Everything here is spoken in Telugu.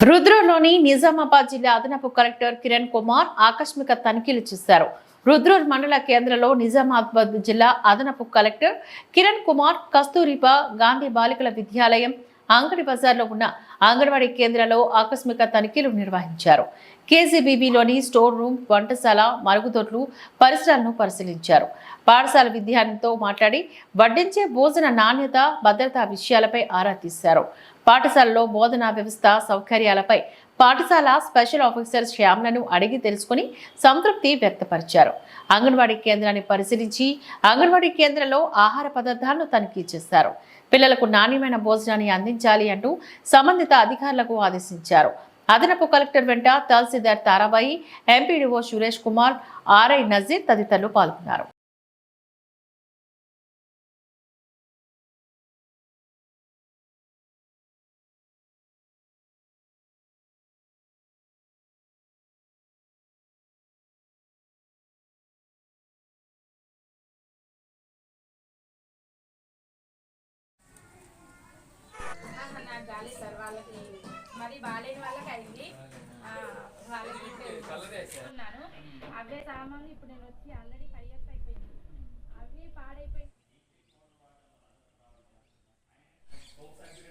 రుద్రూర్లోని నిజామాబాద్ జిల్లా అదనపు కలెక్టర్ కిరణ్ కుమార్ ఆకస్మిక తనిఖీలు చేశారు. రుద్రూర్ మండల కేంద్రంలో నిజామాబాద్ జిల్లా అదనపు కలెక్టర్ కిరణ్ కుమార్ కస్తూరిబా గాంధీ బాలికల విద్యాలయం అంగడి బజార్లో ఉన్న అంగన్వాడీ కేంద్రంలో ఆకస్మిక తనిఖీలు నిర్వహించారు. కేసీబీబీలోని స్టోర్ రూమ్ వంటశాల మరుగుదొడ్లు పరిసరాలను పరిశీలించారు. పాఠశాల విద్యార్థితో మాట్లాడి వడ్డించే భోజన నాణ్యత భద్రతా విషయాలపై ఆరా తీశారు. పాఠశాలలో బోధనా వ్యవస్థ సౌకర్యాలపై పాఠశాల స్పెషల్ ఆఫీసర్ శ్యామ్లను అడిగి తెలుసుకుని సంతృప్తి వ్యక్తపరిచారు. అంగన్వాడీ కేంద్రాన్ని పరిశీలించి అంగన్వాడీ కేంద్రంలో ఆహార పదార్థాలను తనిఖీ చేశారు. పిల్లలకు నాణ్యమైన భోజనాన్ని అందించాలి అంటూ సంబంధిత అధికారులకు ఆదేశించారు. అదనపు కలెక్టర్ వెంట తహసీల్దార్ తారాబాయి ఎంపీడీఓ సురేష్ కుమార్ ఆర్ఐ నజీర్ తదితరులు పాల్గొన్నారు. గాలి సర్వాలకి మరి బాగాలేని వాళ్ళకి అయింది వాళ్ళకి ఉన్నాను. అవే సామాన్లు ఇప్పుడు నేను వచ్చి ఆల్రెడీ ఫైవ్ ఇయర్స్ అయిపోయింది.